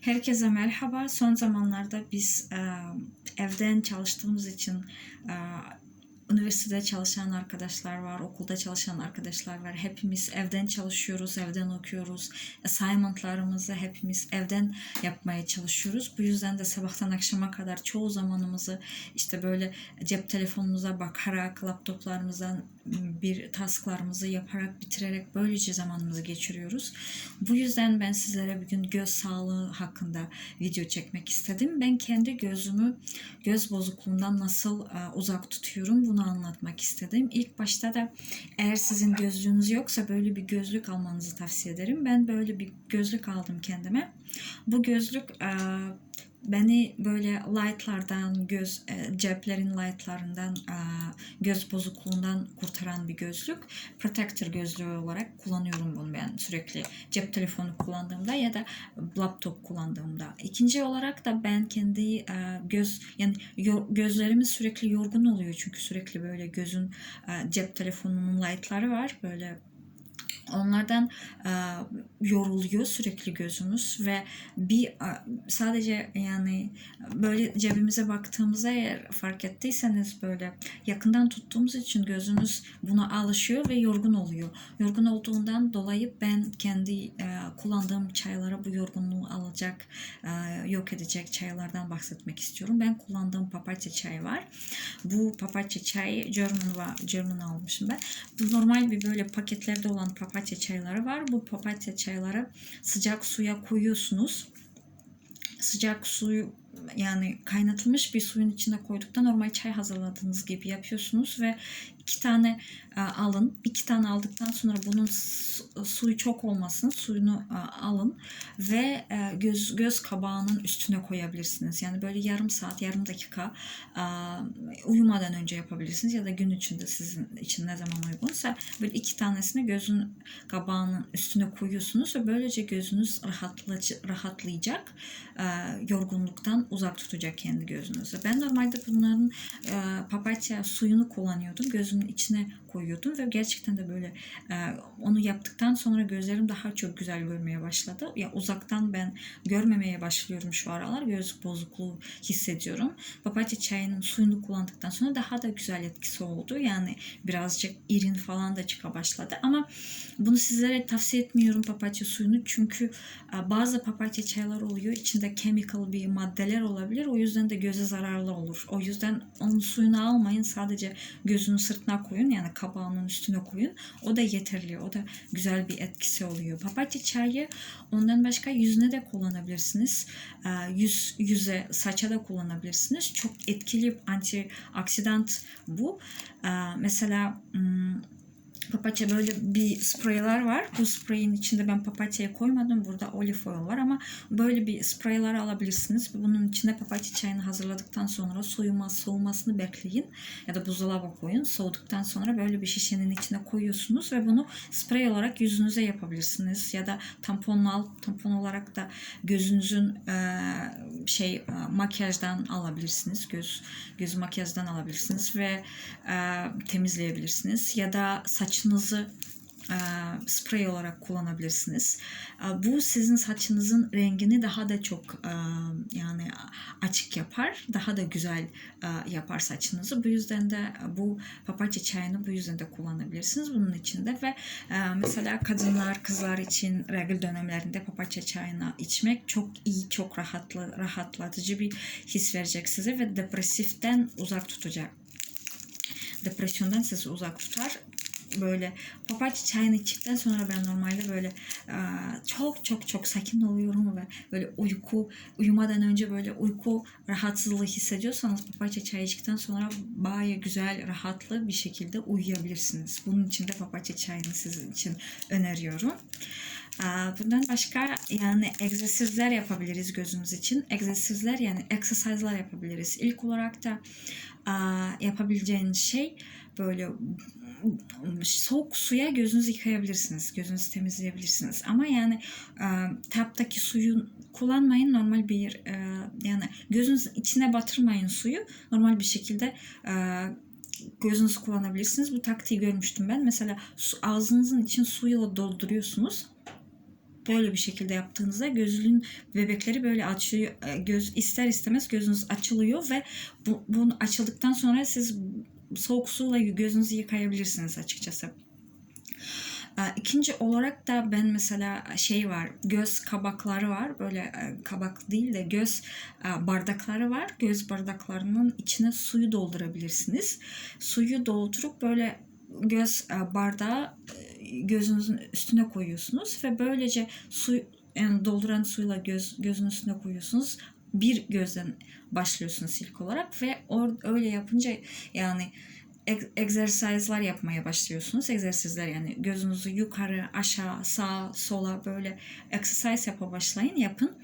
Herkese merhaba. Son zamanlarda biz e, evden çalıştığımız için e, üniversitede çalışan arkadaşlar var, okulda çalışan arkadaşlar var. Hepimiz evden çalışıyoruz, evden okuyoruz. Assignmentlarımızı hepimiz evden yapmaya çalışıyoruz. Bu yüzden de sabahtan akşama kadar çoğu zamanımızı işte böyle cep telefonumuza bakarak, laptoplarımızdan bir tasklarımızı yaparak, bitirerek böylece zamanımızı geçiriyoruz. Bu yüzden ben sizlere bugün göz sağlığı hakkında video çekmek istedim. Ben kendi gözümü göz bozukluğundan nasıl e, uzak tutuyorum bunu anlatmak istedim. İlk başta da eğer sizin gözlüğünüz yoksa böyle bir gözlük almanızı tavsiye ederim. Ben böyle bir gözlük aldım kendime. Bu gözlük e, beni böyle lightlardan, göz e, ceplerin lightlarından, e, göz bozukluğundan kurtaran bir gözlük. Protector gözlüğü olarak kullanıyorum bunu ben sürekli cep telefonu kullandığımda ya da laptop kullandığımda. İkinci olarak da ben kendi e, göz yani yor- gözlerimiz sürekli yorgun oluyor çünkü sürekli böyle gözün e, cep telefonunun lightları var böyle Onlardan e, yoruluyor sürekli gözümüz ve bir sadece yani böyle cebimize baktığımızda eğer fark ettiyseniz böyle yakından tuttuğumuz için gözümüz buna alışıyor ve yorgun oluyor. Yorgun olduğundan dolayı ben kendi e, kullandığım çaylara bu yorgunluğu alacak, e, yok edecek çaylardan bahsetmek istiyorum. Ben kullandığım papatya çayı var. Bu papatya çayı German German almışım ben. Bu normal bir böyle paketlerde olan papatya çayları var. Bu papatya çayları sıcak suya koyuyorsunuz. Sıcak suyu yani kaynatılmış bir suyun içine koyduktan normal çay hazırladığınız gibi yapıyorsunuz ve iki tane e, alın. İki tane aldıktan sonra bunun su- suyu çok olmasın. Suyunu e, alın ve e, göz göz kabağının üstüne koyabilirsiniz. Yani böyle yarım saat, yarım dakika e, uyumadan önce yapabilirsiniz ya da gün içinde sizin için ne zaman uygunsa böyle iki tanesini gözün kabağının üstüne koyuyorsunuz ve böylece gözünüz rahatlatıcı, rahatlayacak. E, yorgunluktan uzak tutacak kendi gözünüzü. Ben normalde bunların e, papatya suyunu kullanıyordum. Gözümün içine koyuyordum ve gerçekten de böyle e, onu yaptıktan sonra gözlerim daha çok güzel görmeye başladı. Ya uzaktan ben görmemeye başlıyorum şu aralar. Göz bozukluğu hissediyorum. Papatya çayının suyunu kullandıktan sonra daha da güzel etkisi oldu. Yani birazcık irin falan da çıka başladı. Ama bunu sizlere tavsiye etmiyorum papatya suyunu. Çünkü e, bazı papatya çaylar oluyor. İçinde chemical bir maddeler olabilir. O yüzden de göze zararlı olur. O yüzden onun suyunu almayın. Sadece gözünün sırtına koyun. Yani kabağının üstüne koyun. O da yeterli. O da güzel bir etkisi oluyor. Papatya çayı ondan başka yüzüne de kullanabilirsiniz. E, Yüz, yüze, saça da kullanabilirsiniz. Çok etkili antioksidan bu. E, Mesela hmm, papatya böyle bir spreyler var. Bu spreyin içinde ben papatyayı koymadım. Burada olive oil var ama böyle bir spreyler alabilirsiniz. Bunun içinde papatya çayını hazırladıktan sonra soyuma, soğumasını bekleyin. Ya da buzdolabı koyun. Soğuduktan sonra böyle bir şişenin içine koyuyorsunuz ve bunu sprey olarak yüzünüze yapabilirsiniz. Ya da tampon al, tampon olarak da gözünüzün e, şey e, makyajdan alabilirsiniz. Göz göz makyajdan alabilirsiniz ve e, temizleyebilirsiniz. Ya da saçınızı e, sprey olarak kullanabilirsiniz. E, Bu sizin saçınızın rengini daha da çok e, yani açık yapar, daha da güzel e, yapar saçınızı. Bu yüzden de bu papatya çayını bu yüzden de kullanabilirsiniz bunun içinde ve e, mesela kadınlar, kızlar için regl dönemlerinde papatya çayını içmek çok iyi, çok rahatlı, rahatlatıcı bir his verecek size ve depresiften uzak tutacak. Depresyondan sizi uzak tutar böyle papatya çayını içtikten sonra ben normalde böyle çok çok çok sakin oluyorum ve böyle uyku uyumadan önce böyle uyku rahatsızlığı hissediyorsanız papatya çayı içtikten sonra baya güzel rahatlı bir şekilde uyuyabilirsiniz. Bunun için de papatya çayını sizin için öneriyorum. Bundan başka yani egzersizler yapabiliriz gözümüz için. Egzersizler yani exercise'lar yapabiliriz. İlk olarak da yapabileceğiniz şey böyle soğuk suya gözünüzü yıkayabilirsiniz. Gözünüzü temizleyebilirsiniz. Ama yani e, taptaki suyu kullanmayın. Normal bir e, yani gözünüzün içine batırmayın suyu. Normal bir şekilde e, gözünüzü kullanabilirsiniz. Bu taktiği görmüştüm ben. Mesela su, ağzınızın için suyla dolduruyorsunuz. böyle bir şekilde yaptığınızda gözünün bebekleri böyle açıyor. e, Göz ister istemez gözünüz açılıyor ve bu, bunu açıldıktan sonra siz soğuk suyla gözünüzü yıkayabilirsiniz açıkçası. Ee, İkinci olarak da ben mesela şey var, göz kabakları var. Böyle e, kabak değil de göz e, bardakları var. Göz bardaklarının içine suyu doldurabilirsiniz. Suyu doldurup böyle göz e, bardağı gözünüzün üstüne koyuyorsunuz ve böylece su yani dolduran suyla göz gözün üstüne koyuyorsunuz. Bir gözden başlıyorsunuz ilk olarak ve or, öyle yapınca yani eg- egzersizler yapmaya başlıyorsunuz. Egzersizler yani gözünüzü yukarı, aşağı, sağa, sola böyle exercise yapa başlayın, yapın.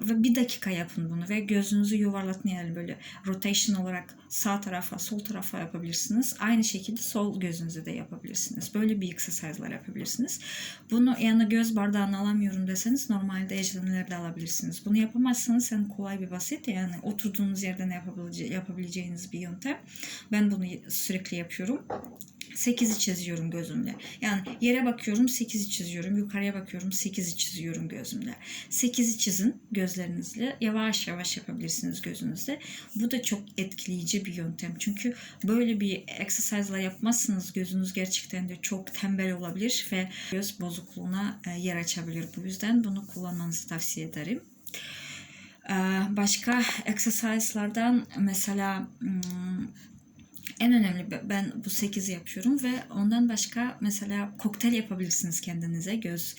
Ve bir dakika yapın bunu ve gözünüzü yuvarlatın yani böyle rotation olarak sağ tarafa, sol tarafa yapabilirsiniz. Aynı şekilde sol gözünüzü de yapabilirsiniz. Böyle bir exercise'lar yapabilirsiniz. Bunu yani göz bardağını alamıyorum deseniz normalde eczaneleri de alabilirsiniz. Bunu yapamazsanız yani kolay bir basit yani oturduğunuz yerden yapabilece- yapabileceğiniz bir yöntem. Ben bunu sürekli yapıyorum. 8'i çiziyorum gözümle. Yani yere bakıyorum 8'i çiziyorum. Yukarıya bakıyorum 8'i çiziyorum gözümle. 8'i çizin gözlerinizle. Yavaş yavaş yapabilirsiniz gözünüzle. Bu da çok etkileyici bir yöntem. Çünkü böyle bir exercise'la yapmazsanız gözünüz gerçekten de çok tembel olabilir ve göz bozukluğuna e, yer açabilir. Bu yüzden bunu kullanmanızı tavsiye ederim. Ee, Başka exercise'lardan mesela hmm, en önemli be- ben bu 8 yapıyorum ve ondan başka mesela kokteyl yapabilirsiniz kendinize göz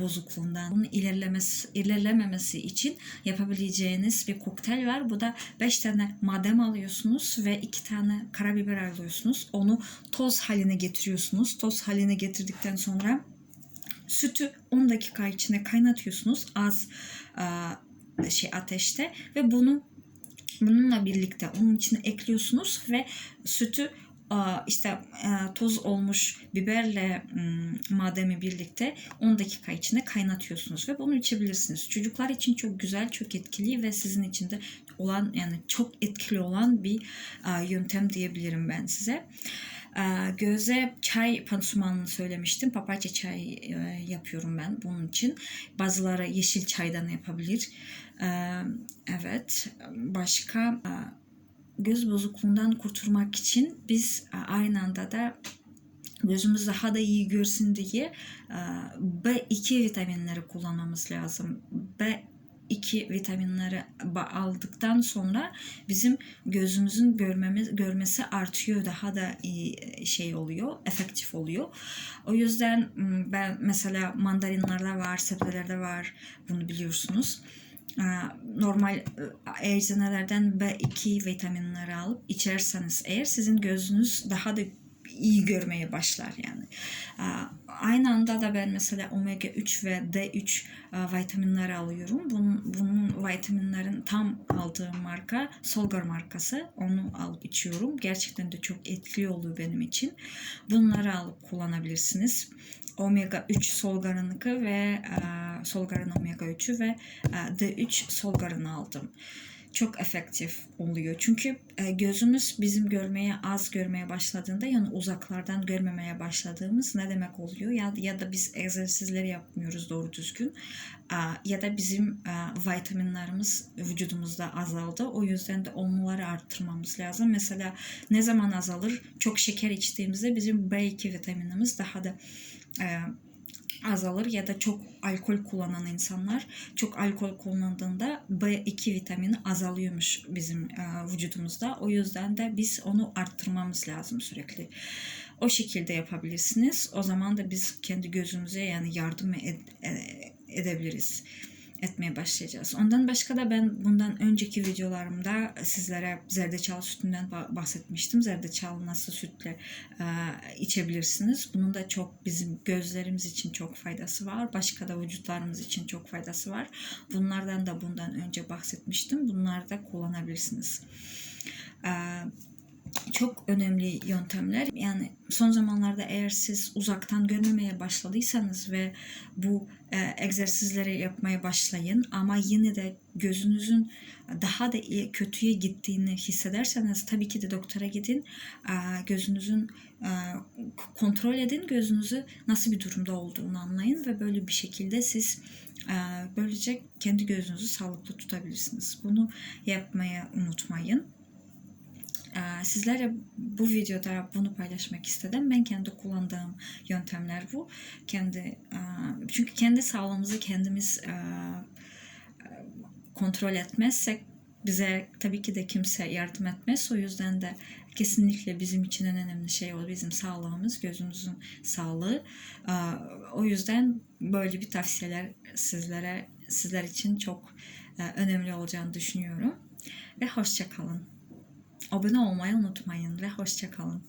bozukluğundan. Bunun ilerlemesi, ilerlememesi için yapabileceğiniz bir kokteyl var. Bu da 5 tane madem alıyorsunuz ve 2 tane karabiber alıyorsunuz. Onu toz haline getiriyorsunuz. Toz haline getirdikten sonra sütü 10 dakika içine kaynatıyorsunuz az şey ateşte ve bunu bununla birlikte onun içine ekliyorsunuz ve sütü işte toz olmuş biberle mademi birlikte 10 dakika içinde kaynatıyorsunuz ve bunu içebilirsiniz. Çocuklar için çok güzel, çok etkili ve sizin için de olan yani çok etkili olan bir yöntem diyebilirim ben size. Aa, Göze çay pansumanını söylemiştim. Papatya çay e, yapıyorum ben bunun için. Bazıları yeşil çaydan yapabilir. Ee, Evet. Başka e, göz bozukluğundan kurtulmak için biz e, aynı anda da gözümüz daha da iyi görsün diye e, B2 vitaminleri kullanmamız lazım. B2 vitaminleri aldıktan sonra bizim gözümüzün görmemiz görmesi artıyor. Daha da iyi şey oluyor efektif oluyor. O yüzden ben mesela mandarinlarda var sebzelerde var bunu biliyorsunuz. Normal e, eczanelerden B2 vitaminleri alıp içerseniz eğer sizin gözünüz daha da iyi görmeye başlar yani. Aynı anda da ben mesela omega 3 ve D3 e, vitaminleri alıyorum. Bunun, bunun vitaminlerin tam aldığım marka Solgar markası. Onu alıp içiyorum. Gerçekten de çok etkili oluyor benim için. Bunları alıp kullanabilirsiniz. Omega 3 Solgar'ınki ve Solgar'ın omega 3'ü ve e, D3 Solgar'ını aldım çok efektif oluyor. Çünkü e, gözümüz bizim görmeye az görmeye başladığında yani uzaklardan görmemeye başladığımız ne demek oluyor? Ya, ya da biz egzersizleri yapmıyoruz doğru düzgün. Ya da bizim e, vitaminlerimiz vücudumuzda azaldı. O yüzden de onları arttırmamız lazım. Mesela ne zaman azalır? Çok şeker içtiğimizde bizim B2 vitaminimiz daha da e, azalır ya da çok alkol kullanan insanlar çok alkol kullandığında B2 vitamini azalıyormuş bizim e, vücudumuzda. O yüzden de biz onu arttırmamız lazım sürekli. O şekilde yapabilirsiniz. O zaman da biz kendi gözümüze yani yardım ed- e- edebiliriz etmeye başlayacağız. Ondan başka da ben bundan önceki videolarımda sizlere zerdeçal sütünden ba- bahsetmiştim. Zerdeçal nasıl sütle e, içebilirsiniz. Bunun da çok bizim gözlerimiz için çok faydası var. Başka da vücutlarımız için çok faydası var. Bunlardan da bundan önce bahsetmiştim. Bunları da kullanabilirsiniz. E, çok önemli yöntemler. Yani son zamanlarda eğer siz uzaktan görmemeye başladıysanız ve bu e, egzersizleri yapmaya başlayın ama yine de gözünüzün daha da iyi, kötüye gittiğini hissederseniz tabii ki de doktora gidin. E, gözünüzün e, kontrol edin. Gözünüzü nasıl bir durumda olduğunu anlayın ve böyle bir şekilde siz e, böylece kendi gözünüzü sağlıklı tutabilirsiniz. Bunu yapmayı unutmayın. Ee, Sizlerle bu videoda bunu paylaşmak istedim. Ben kendi kullandığım yöntemler bu. Kendi e, çünkü kendi sağlığımızı kendimiz e, e, kontrol etmezsek bize tabii ki de kimse yardım etmez. O yüzden de kesinlikle bizim için en önemli şey o bizim sağlığımız, gözümüzün sağlığı. Ee, O yüzden böyle bir tavsiyeler sizlere sizler için çok önemli olacağını düşünüyorum. Ve hoşça kalın. Abone olmayı unutmayın ve hoşça kalın.